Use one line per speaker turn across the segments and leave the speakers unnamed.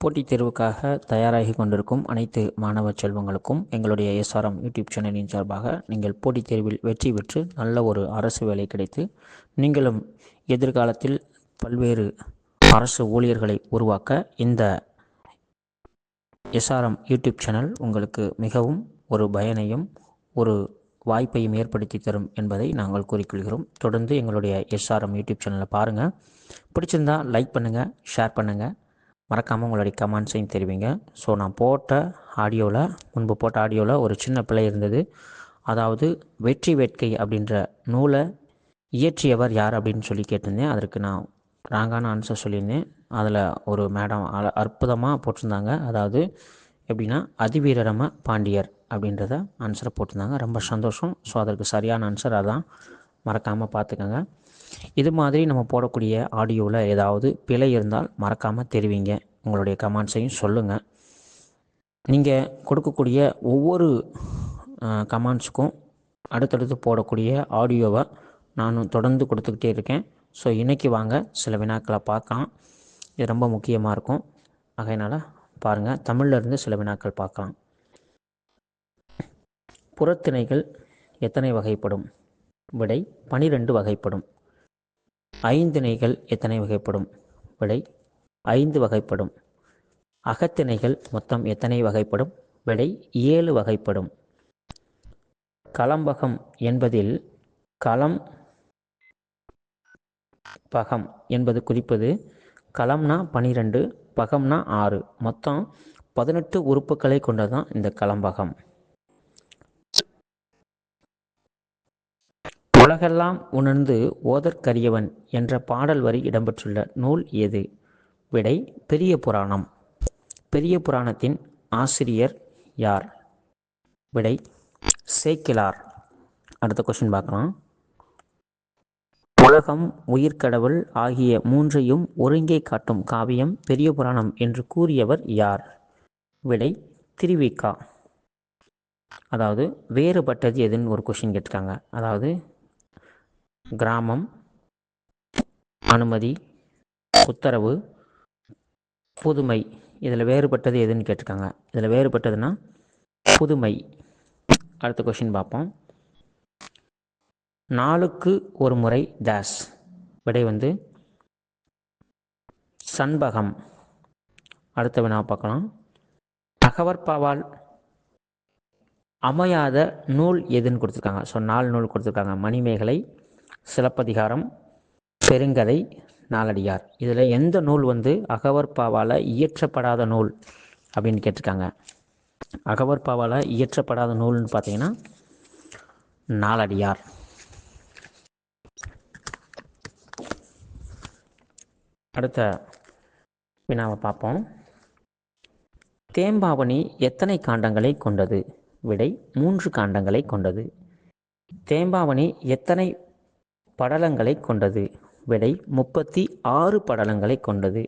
போட்டித் தேர்வுக்காக தயாராகி கொண்டிருக்கும் அனைத்து மாணவ செல்வங்களுக்கும் எங்களுடைய எஸ்ஆர்எம் யூடியூப் சேனலின் சார்பாக நீங்கள் போட்டித் தேர்வில் வெற்றி பெற்று நல்ல ஒரு அரசு வேலை கிடைத்து நீங்களும் எதிர்காலத்தில் பல்வேறு அரசு ஊழியர்களை உருவாக்க இந்த எஸ்ஆர்எம் யூடியூப் சேனல் உங்களுக்கு மிகவும் ஒரு பயனையும் ஒரு வாய்ப்பையும் ஏற்படுத்தி தரும் என்பதை நாங்கள் கூறிக்கொள்கிறோம். தொடர்ந்து எங்களுடைய எஸ்ஆர்எம் யூடியூப் சேனலை பாருங்கள் பிடிச்சிருந்தா லைக் பண்ணுங்கள் ஷேர் பண்ணுங்கள் மறக்காமல் உங்களுடைய கமெண்ட்ஸையும் தெரிவிங்க. ஸோ நான் போட்ட ஆடியோவில் முன்பு போட்ட ஆடியோவில் ஒரு சின்ன பிழை இருந்தது. அதாவது வெற்றி வேட்கை அப்படின்ற நூலை இயற்றியவர் யார் அப்படின்னு சொல்லி கேட்டிருந்தேன். அதற்கு நான் ராங்கான ஆன்சர் சொல்லியிருந்தேன். அதில் ஒரு மேடம் அல அற்புதமாக போட்டிருந்தாங்க. அதாவது எப்படின்னா அதிவீரரம பாண்டியர் அப்படின்றத ஆன்சரை போட்டிருந்தாங்க. ரொம்ப சந்தோஷம். ஸோ அதற்கு சரியான ஆன்சர் அதான். மறக்காமல் பார்த்துக்கோங்க. இது மாதிரி நம்ம போடக்கூடிய ஆடியோவில் ஏதாவது பிழை இருந்தால் மறக்காமல் தெரிவிங்க. உங்களுடைய கமெண்ட்ஸையும் சொல்லுங்கள் நீங்கள் கொடுக்கக்கூடிய ஒவ்வொரு கமெண்ட்ஸுக்கும் அடுத்தடுத்து போடக்கூடிய ஆடியோவை நானும் தொடர்ந்து கொடுத்துக்கிட்டே இருக்கேன். ஸோ இன்றைக்கி வாங்க சில வினாக்களை பார்க்கலாம். இது ரொம்ப முக்கியமாக இருக்கும். ஆகையினால் பாருங்கள் தமிழ்லருந்து சில வினாக்கள் பார்க்கலாம். புறத்திணைகள் எத்தனை வகைப்படும்? விடை பனிரெண்டு வகைப்படும். ஐந்திணைகள் எத்தனை வகைப்படும்? விடை ஐந்து வகைப்படும். அகத்திணைகள் மொத்தம் எத்தனை வகைப்படும்? விடை ஏழு வகைப்படும். களம்பகம் என்பதில் களம் பகம் என்பது குறிப்பது களம்னா பனிரெண்டு பகம்னா ஆறு. மொத்தம் பதினெட்டு உறுப்புகளை கொண்டதான் இந்த களம்பகம் உலகெல்லாம் உணர்ந்து ஓதற்கரியவன் என்ற பாடல் வரி இடம்பெற்றுள்ள நூல் எது விடை பெரிய புராணம். பெரிய புராணத்தின் ஆசிரியர் யார்? விடை சேக்கிலார். அடுத்த கொஸ்டின் பார்க்கலாம். உலகம் உயிர்க்கடவுள் ஆகிய மூன்றையும் ஒருங்கே காட்டும் காவியம் பெரிய புராணம் என்று கூறியவர் யார்? விடை திருவிக்கா. அதாவது வேறுபட்டது எதுன்னு ஒரு கொஷின் கேட்டிருக்காங்க. அதாவது கிராமம். அனுமதி உத்தரவு புதுமை. இதில் வேறுபட்டது எதுன்னு கேட்டிருக்காங்க. இதில் வேறுபட்டதுன்னா புதுமை. அடுத்த கொஷின் பார்ப்போம். நாளுக்கு ஒரு முறை டேஸ் விடை வந்து சண்பகம். அடுத்த வினா பார்க்கலாம். தகவற்பாவால் அமையாத நூல் எதுன்னு கொடுத்துருக்காங்க. ஸோ நாலு நூல் கொடுத்துருக்காங்க. மணிமேகலை சிலப்பதிகாரம் பெருங்கதை நாலடியார் இதில் எந்த நூல் வந்து அகவற்பாவால் இயற்றப்படாத நூல் அப்படின்னு கேட்டிருக்காங்க. அகவற்பாவால் இயற்றப்படாத நூல்னு பார்த்தீங்கன்னா நாலடியார் அடுத்த வினாவை பார்ப்போம். தேம்பாவணி எத்தனை காண்டங்களை கொண்டது? விடை மூன்று காண்டங்களை கொண்டது. தேம்பாவணி எத்தனை படலங்களை கொண்டது. விடை முப்பத்தி ஆறு படலங்களை கொண்டது.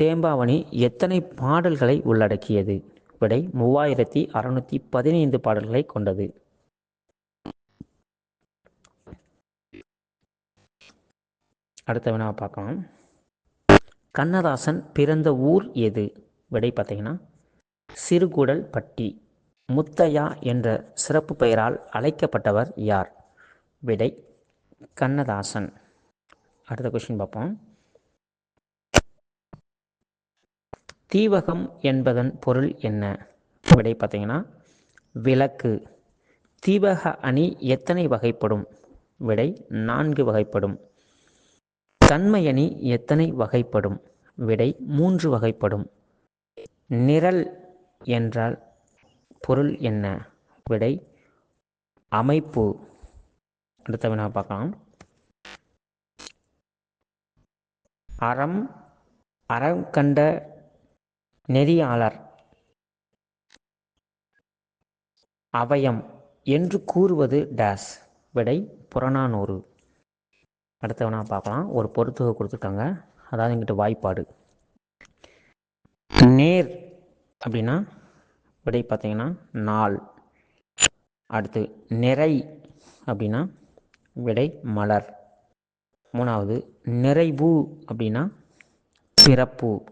தேம்பாவணி எத்தனை பாடல்களை உள்ளடக்கியது? விடை மூவாயிரத்தி அறுநூற்றி பதினைந்து பாடல்களை கொண்டது. அடுத்த வினாவை பார்க்கலாம். கண்ணதாசன் பிறந்த ஊர் எது? விடை பார்த்தீங்கன்னா சிறுகுடல் பட்டி முத்தையா என்ற சிறப்பு பெயரால் அழைக்கப்பட்டவர் யார்? விடை கண்ணதாசன். அடுத்த கொஸ்டின் பார்ப்போம். தீவகம் என்பதன் பொருள் என்ன? விடை பார்த்தீங்கன்னா விளக்கு. தீவக அணி எத்தனை வகைப்படும்? விடை நான்கு வகைப்படும். தன்மையணி எத்தனை வகைப்படும்? விடை மூன்று வகைப்படும். நிரல் என்றால் பொருள் என்ன? விடை அமைப்பு. அடுத்த வினா பார்க்கலாம். அறம் அறம் கண்ட நெறியாளர். அவயம் என்று கூறுவது டேஸ் விடை புறநானூறு. அடுத்தவனா பார்க்கலாம். ஒரு பொறுத்துகை கொடுத்துருக்காங்க. அதாவது எங்கிட்ட வாய்ப்பாடு. நேர் அப்படின்னா விடை பார்த்தீங்கன்னா நாள். அடுத்து நிறை அப்படின்னா விடை மலர். மூணாவது நிறைவு அப்படின்னா பிறப்பு.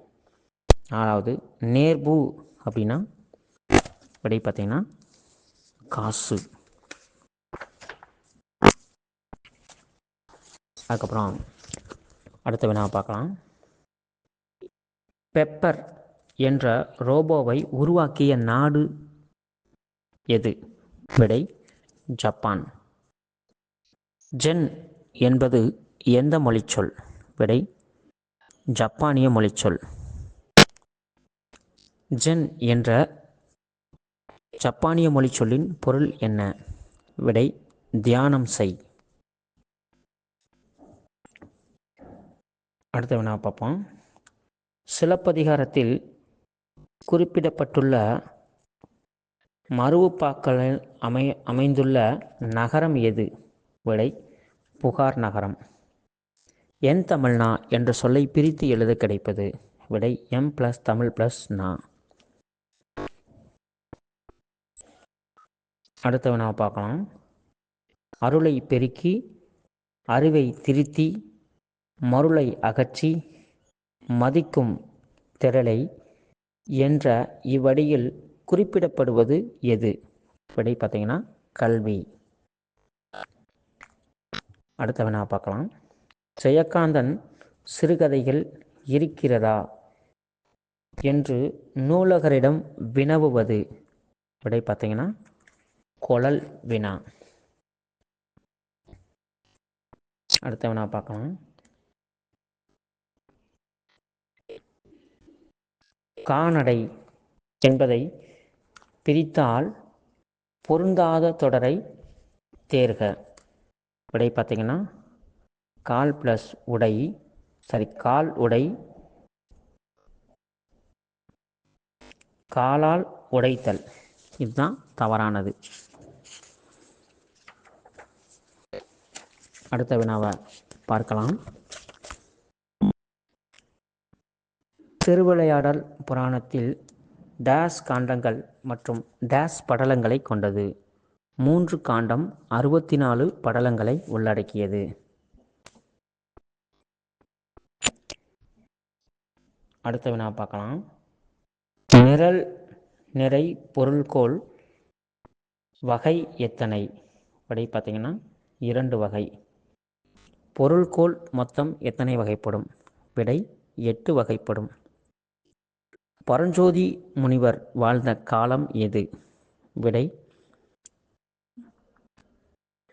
நாலாவது நேர்பு அப்படின்னா விடை பார்த்தீங்கன்னா காசு. அதுக்கப்புறம் அடுத்த வினா பார்க்கலாம். பெப்பர் என்ற ரோபோவை உருவாக்கிய நாடு எது? விடை ஜப்பான். ஜென் என்பது எந்த மொழிச்சொல்? விடை ஜப்பானிய மொழிச்சொல். ஜென் என்ற ஜப்பானிய மொழிச்சொல்லின் பொருள் என்ன? விடை தியானம் செய். அடுத்த வினா பார்ப்போம் சிலப்பதிகாரத்தில் குறிப்பிடப்பட்டுள்ள மருவுப்பாக்களில் அமை அமைந்துள்ள நகரம் எது? விடை புகார் நகரம். என் தமிழ்னா என்ற சொல்லை பிரித்து எழுத கிடைப்பது விடை எம் ப்ளஸ் தமிழ் ப்ளஸ் நா. அடுத்த வினாவை பார்க்கலாம். அருளை பெருக்கி அறிவை திருத்தி மருளை அகற்றி மதிக்கும் திரளை என்ற இவ்வடியில் குறிப்பிடப்படுவது எது? விடை பார்த்தீங்கன்னா கல்வி. அடுத்த வினா பார்க்கலாம். ஜெயகாந்தன் சிறுகதைகள் இருக்கிறதா? என்று நூலகரிடம் வினவுவது. விடை பார்த்தீங்கன்னா கொழல் வினா. அடுத்த வினா பார்க்கலாம். கானடை என்பதை பிரித்தால் பொருந்தாத தொடரை தேர்க. விடை பார்த்தீங்கன்னா கால் ப்ளஸ் உடை சாரி கால் உடை காலால் உடைத்தல். இதுதான் தவறானது. அடுத்த வினாவை பார்க்கலாம். திருவிளையாடல் புராணத்தில் டேஸ் காண்டங்கள் மற்றும் டேஸ் படலங்களை கொண்டது. மூன்று காண்டம் அறுபத்தி நாலு படலங்களை உள்ளடக்கியது. அடுத்த வினா பார்க்கலாம். நிரல் நிறை பொருள்கோள் வகை எத்தனை? அப்படி பார்த்தீங்கன்னா இரண்டு வகை. பொருள்கோள் மொத்தம் எத்தனை வகைப்படும்? விடை எட்டு வகைப்படும். பரஞ்சோதி முனிவர் வாழ்ந்த காலம் எது? விடை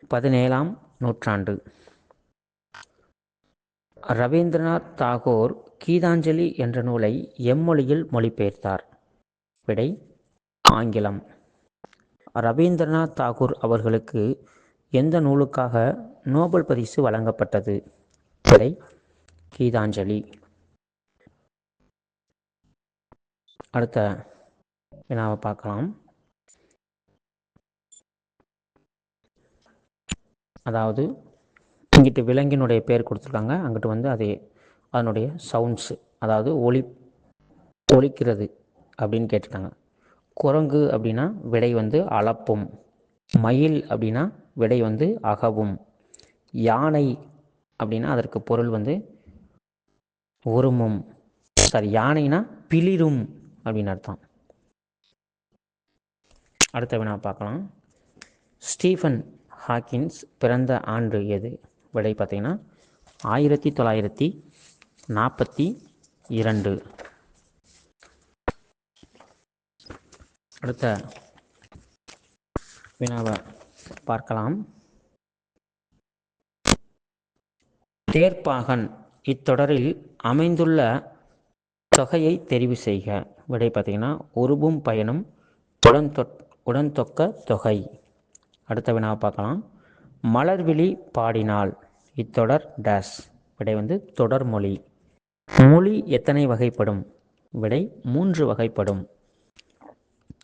பதினேழாம் நூற்றாண்டு. ரவீந்திரநாத் தாகூர் கீதாஞ்சலி என்ற நூலை எம்மொழியில் மொழிபெயர்த்தார். விடை ஆங்கிலம். ரவீந்திரநாத் தாகூர் அவர்களுக்கு எந்த நூலுக்காக நோபல் பரிசு வழங்கப்பட்டது? விடை கீதாஞ்சலி. அடுத்த வினாவை பார்க்கலாம். அதாவது இங்கிட்டு விலங்கினுடைய பேர் கொடுத்துருக்காங்க. அங்கிட்டு வந்து அதே அதனுடைய சவுண்ட்ஸு அதாவது ஒலி ஒலிக்கிறது அப்படின்னு கேட்டிருக்காங்க. குரங்கு அப்படின்னா விடை வந்து அளப்பும். மயில் அப்படின்னா விடை வந்து அகவும். யானை அப்படின்னா அதற்கு பொருள் வந்து உருமும். சாரி யானைனா பிளிரும் அப்படின்னு அர்த்தம். அடுத்த வினா பார்க்கலாம். ஸ்டீஃபன் ஹாக்கின்ஸ் பிறந்த ஆண்டு எது? விடை பார்த்தீங்கன்னா ஆயிரத்தி தொள்ளாயிரத்தி நாற்பத்தி இரண்டு. அடுத்த வினாவை பார்க்கலாம். தேர்ப்பாகன் இத்தொடரில் அமைந்துள்ள தொகையை தெரிவு செய்க. விடை பார்த்தீங்கன்னா உருபும் பயனும் உடன் தொ உடன் தொக்க தொகை. அடுத்த வினாவை பார்க்கலாம். மலர்விழி பாடினால் இத்தொடர் டேஸ் விடை வந்து தொடர்மொழி மொழி. எத்தனை வகைப்படும்? விடை மூன்று வகைப்படும்.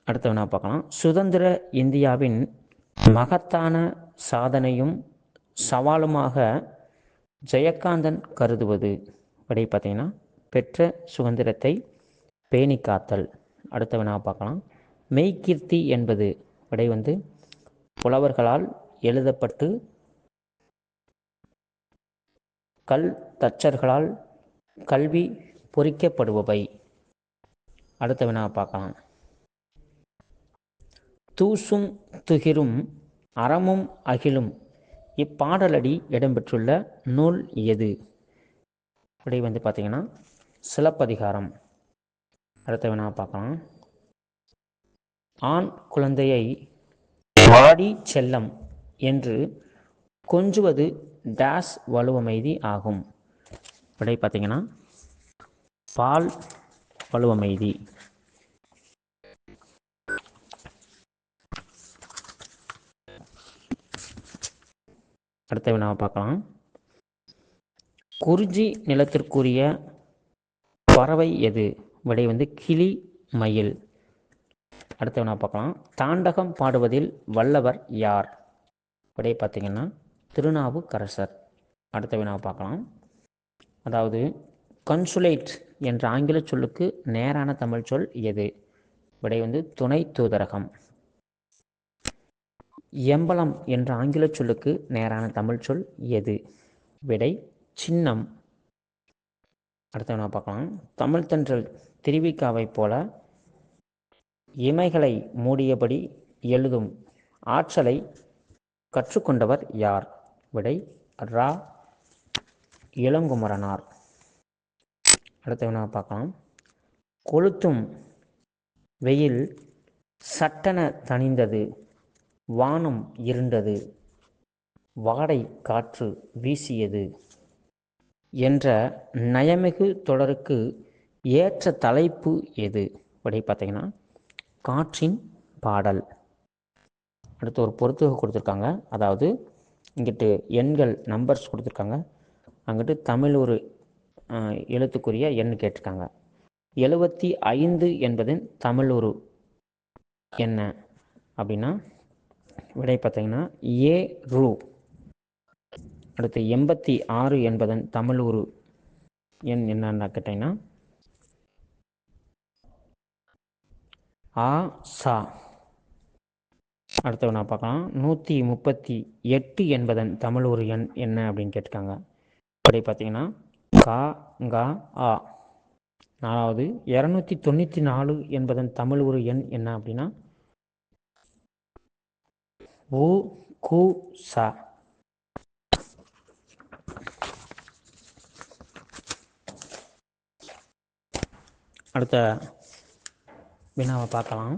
அடுத்த வினா பார்க்கலாம். சுதந்திர இந்தியாவின் மகத்தான சாதனையும் சவாலுமாக ஜெயகாந்தன் கருதுவது. விடை பார்த்தீங்கன்னா பெற்ற சுதந்திரத்தை பேணி காத்தல் அடுத்த வினா பார்க்கலாம். மெய்கீர்த்தி என்பது விடை வந்து புலவர்களால் எழுதப்பட்டு கல் தச்சர்களால் கல்வி பொறிக்கப்படுபவை. அடுத்த வினா பார்க்கலாம். தூசும் துகிரும் அறமும் அகிலும் இப்பாடலடி இடம்பெற்றுள்ள நூல் எது? இப்படி வந்து பார்த்தீங்கன்னா சிலப்பதிகாரம். அடுத்த வினா பார்க்கலாம். ஆண் குழந்தையை வாடி செல்லம் என்று கொஞ்சுவது டேஸ் வலுவமைதி ஆகும். விடை பார்த்தீங்கன்னா பால் வலுவமைதி. அடுத்த வினாவை பார்க்கலாம். குறிஞ்சி நிலத்திற்குரிய பறவை எது? விடை வந்து கிளி மயில். அடுத்த வினா பார்க்கலாம். தாண்டகம் பாடுவதில் வல்லவர் யார்? விடை பார்த்தீங்கன்னா திருநாவுக்கரசர். அடுத்த வினா பார்க்கலாம். அதாவது கன்சுலேட் என்ற ஆங்கில சொல்லுக்கு நேரான தமிழ் சொல் எது? விடை வந்து துணை தூதரகம். எம்பலம் என்ற ஆங்கில சொல்லுக்கு நேரான தமிழ் சொல் எது? விடை சின்னம். அடுத்த வினா பார்க்கலாம் தமிழ்தன்றல் திருவிக்காவை போல இமைகளை மூடியபடி எழுதும் ஆற்றலை கற்றுக்கொண்டவர் யார்? விடை ரா. இளங்குமரனார். அடுத்த வினா பார்க்கலாம். கொளுத்தும் வெயில் சட்டென தணிந்தது வானம் இருண்டது வாடை காற்று வீசியது என்ற நயமிகு தொடருக்கு ஏற்ற தலைப்பு எது? விடை பார்த்தீங்கன்னா காற்றின் பாடல். அடுத்து ஒரு பொறுத்துக கொடுத்துருக்காங்க. அதாவது இங்கிட்டு எண்கள் நம்பர்ஸ் கொடுத்துருக்காங்க. அங்கிட்டு தமிழ் ஒரு எழுத்துக்குரிய எண் கேட்டிருக்காங்க. எழுபத்தி ஐந்து என்பதின் தமிழ் ஒரு என்ன? அப்படின்னா விடை பார்த்தீங்கன்னா ஏ ரூ. அடுத்து எண்பத்தி ஆறு என்பதன் தமிழ் ஒரு எண் என்னன்னா கேட்டிங்கன்னா ஆ சா. அடுத்து நான் பார்க்கலாம். நூற்றி முப்பத்தி எட்டு என்பதன் தமிழ் ஒரு எண் என்ன அப்படின்னு கேட்டிருக்காங்க. அப்படி பார்த்தீங்கன்னா கா கா ஆ. நாலாவது இரநூத்தி தொண்ணூற்றி நாலு என்பதன் தமிழ் ஒரு எண் என்ன அப்படின்னா உ கு சா. அடுத்த வினாவை பார்க்கலாம்.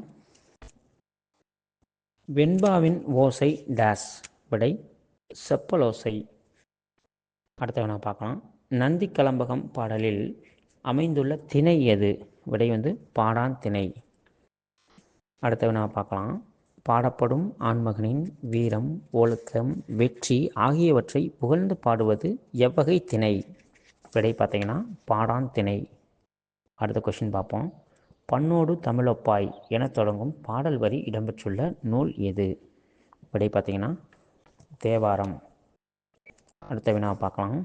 வெண்பாவின் ஓசை டேஸ் விடை செப்பலோசை. அடுத்த வினா பார்க்கலாம். நந்தி கலம்பகம் பாடலில் அமைந்துள்ள திணை எது? விடை வந்து பாடான் திணை. அடுத்த வினா பார்க்கலாம். பாடப்படும் ஆண்மகனின் வீரம் ஒழுக்கம் வெற்றி ஆகியவற்றை புகழ்ந்து பாடுவது எவ்வகை திணை? விடை பார்த்தீங்கன்னா பாடான் திணை. அடுத்த கொஷின் பார்ப்போம். பண்ணோடு தமிழொப்பாய் என தொடங்கும் பாடல் வரி இடம்பெற்றுள்ள நூல் எது? விடை பார்த்தீங்கன்னா தேவாரம். அடுத்த வினா பார்க்கலாம்.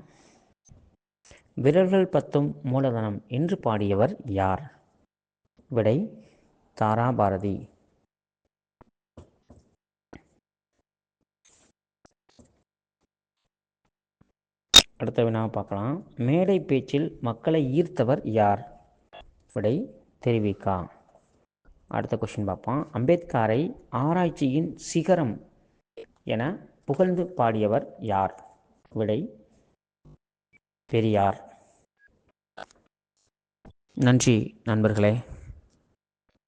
விரல்கள் பத்தும் மூலதனம் என்று பாடியவர் யார்? விடை தாராபாரதி. அடுத்த வினாவை பார்க்கலாம். மேடை பேச்சில் மக்களை ஈர்த்தவர் யார்? விடை தெரிவிக்கா. அடுத்த கொஷின் பார்ப்போம். அம்பேத்கரை ஆராய்ச்சியின் சிகரம் என புகழ்ந்து பாடியவர் யார்? விடை பெரியார். நன்றி நண்பர்களே.